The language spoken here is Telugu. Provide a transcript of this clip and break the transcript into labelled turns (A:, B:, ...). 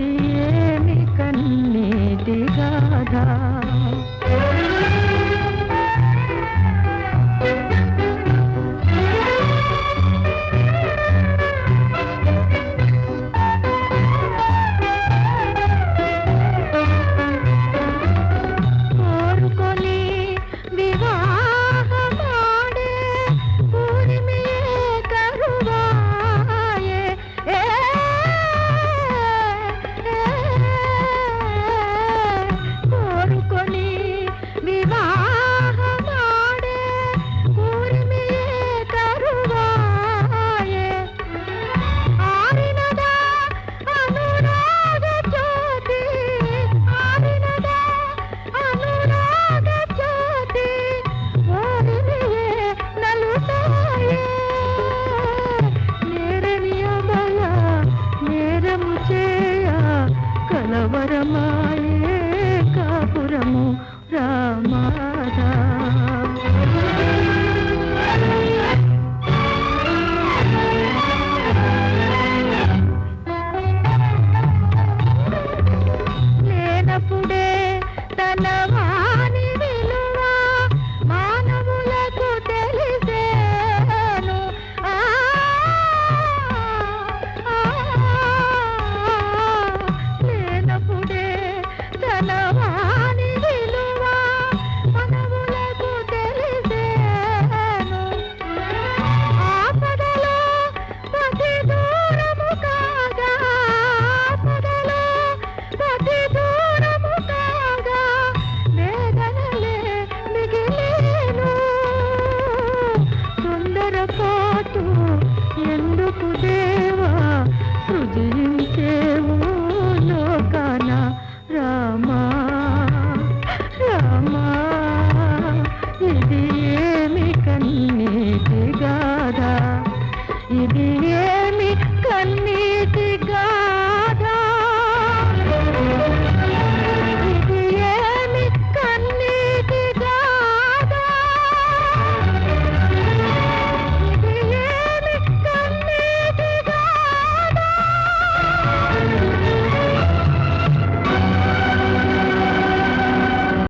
A: दिए निकन्ने दिगाधा కలవరమాయే కాపురము రామారా. నేనప్పుడే తన